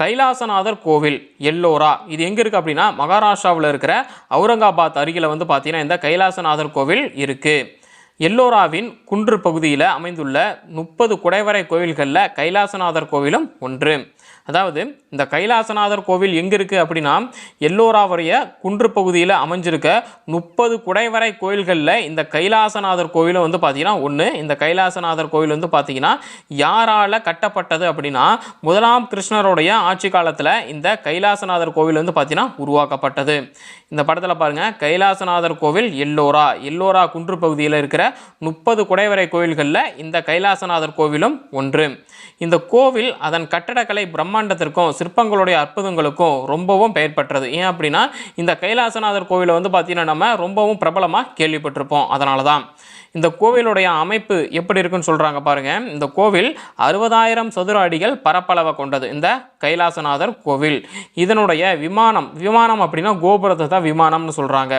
கைலாசநாதர் கோவில் எல்லோரா? இது எங்கே இருக்குது அப்படின்னா மகாராஷ்டிராவில் இருக்கிற அவுரங்காபாத் அருகில் வந்து பார்த்தீங்கன்னா இந்த கைலாசநாதர் கோவில் இருக்குது எல்லோராவின் குன்று பகுதியில் அமைந்துள்ள முப்பது குடைவரை கோவில்களில் கைலாசநாதர் கோவிலும் ஒன்று. அதாவது இந்த கைலாசநாதர் கோவில் எங்கே இருக்குது அப்படின்னா எல்லோராவுடைய குன்று பகுதியில் அமைஞ்சிருக்க முப்பது குடைவரை கோயில்களில் இந்த கைலாசநாதர் கோவிலும் வந்து பார்த்தீங்கன்னா ஒன்று இந்த கைலாசநாதர் கோவில் வந்து பார்த்தீங்கன்னா யாரால் கட்டப்பட்டது அப்படின்னா முதலாம் கிருஷ்ணருடைய ஆட்சி காலத்தில் இந்த கைலாசநாதர் கோவில் வந்து பார்த்தீங்கன்னா உருவாக்கப்பட்டது. இந்த படத்தில் பாருங்கள் கைலாசநாதர் கோவில் எல்லோரா எல்லோரா குன்று பகுதியில் இருக்கிற முப்பது குடைவரை கோவில்களில் இந்த கைலாசநாதர் கோவிலும் ஒன்று. இந்த கோவில் அதன் கட்டடக்கலை பிரம்மாண்டத்திற்கும் சிற்பங்களுடைய அற்புதங்களுக்கும் ரொம்பவும் பெயர் பெற்றது. ஏன் அப்படின்னா இந்த கைலாசநாதர் கோவிலை வந்து பார்த்தீங்கன்னா நம்ம ரொம்பவும் பிரபலமாக கேள்விப்பட்டிருப்போம். அதனால தான் இந்த கோவிலுடைய அமைப்பு எப்படி இருக்குன்னு சொல்கிறாங்க பாருங்க. இந்த கோவில் அறுபதாயிரம் சதுர அடிகள் பரப்பளவை கொண்டது. இந்த கைலாசநாதர் கோவில். இதனுடைய விமானம் விமானம் அப்படின்னா கோபுரத்தை தான் விமானம்னு சொல்கிறாங்க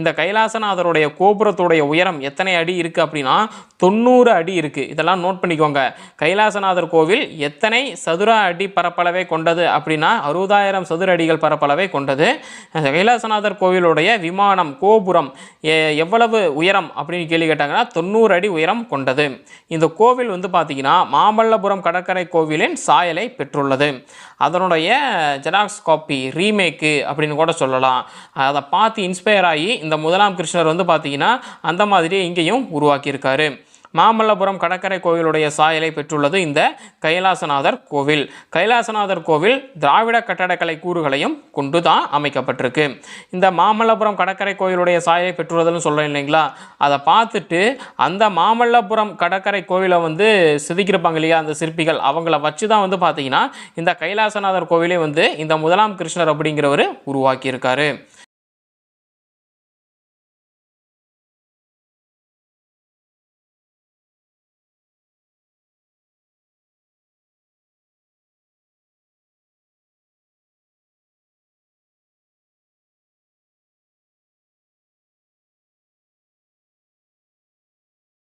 இந்த கைலாசநாதருடைய கோபுரத்துடைய உயரம் எத்தனை அடி இருக்குது அப்படின்னா தொண்ணூறு அடி இருக்குது இதெல்லாம் நோட் பண்ணிக்கோங்க. கைலாசநாதர் கோவில் எத்தனை சதுர அடி பரப்பளவை கொண்டது அப்படின்னா அறுபதாயிரம் சதுர அடிகள் பரப்பளவை கொண்டது. கைலாசநாதர் கோவிலுடைய விமானம் கோபுரம் எ- எவ்வளவு உயரம் அப்படின்னு கேள்வி கேட்டாங்கன்னா தொண்ணூறு அடி உயரம் கொண்டது. இந்த கோவில் வந்து பார்த்தீங்கன்னா மாமல்லபுரம் கடற்கரை கோவிலின் சாயலை பெற்றுள்ளது. அதனுடைய ஜெராக்ஸ் காப்பி ரீமேக்கு அப்படின்னு கூட சொல்லலாம். அதை பார்த்து இன்ஸ்பயர் ஆகி இந்த முதலாம் கிருஷ்ணர் வந்து பார்த்தீங்கன்னா அந்த மாதிரி இங்கேயும் உருவாக்கியிருக்காரு. மாமல்லபுரம் கடற்கரை கோவிலுடைய சாயலை பெற்றுள்ளது இந்த கைலாசநாதர் கோவில். கைலாசநாதர் கோவில் திராவிட கட்டடக்கலை கூறுகளையும் கொண்டு தான் அமைக்கப்பட்டிருக்கு. இந்த மாமல்லபுரம் கடற்கரை கோவிலுடைய சாயலை பெற்றுள்ளதுன்னு சொல்கிறேன் இல்லைங்களா? அதை பார்த்துட்டு அந்த மாமல்லபுரம் கடற்கரை கோவிலை வந்து செதுக்கியிருப்பாங்க இல்லையா? அந்த சிற்பிகள் அவங்கள வச்சு தான் வந்து பார்த்தீங்கன்னா இந்த கைலாசநாதர் கோவிலே வந்து இந்த முதலாம் கிருஷ்ணர் அப்படிங்கிறவர் உருவாக்கியிருக்காரு.